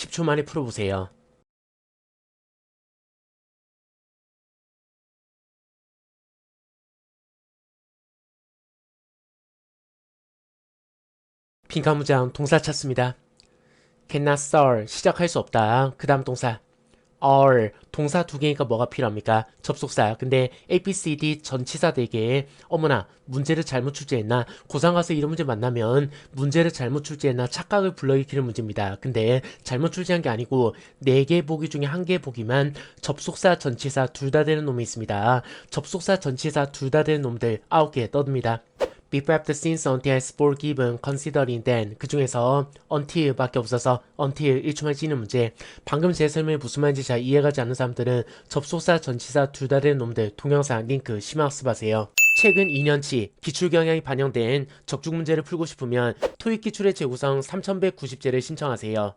10초 만에 풀어보세요. 빈칸무장 동사 찾습니다. cannot start 시작할 수 없다. 그 다음 동사 are 동사 두 개니까 뭐가 필요합니까? 접속사. 근데 A, B, C, D 전치사 대개 어머나 문제를 잘못 출제했나? 고3 가서 이런 문제 만나면 문제를 잘못 출제했나? 착각을 불러일으키는 문제입니다. 근데 잘못 출제한 게 아니고 네 개 보기 중에 한 개 보기만 접속사 전치사 둘 다 되는 놈이 있습니다. 접속사 전치사 둘 다 되는 놈들 아홉 개 떠듭니다. Before the since until has for given considering then 그 중에서 until 밖에 없어서 until 1초만 찌는 문제. 방금 제 설명이 무슨 말인지 잘 이해가지 않는 사람들은 접속사 전치사 둘다 되는 놈들 동영상 링크 심학습하세요. 최근 2년치 기출 경향이 반영된 적중 문제를 풀고 싶으면 토익 기출의 재구성 3190제를 신청하세요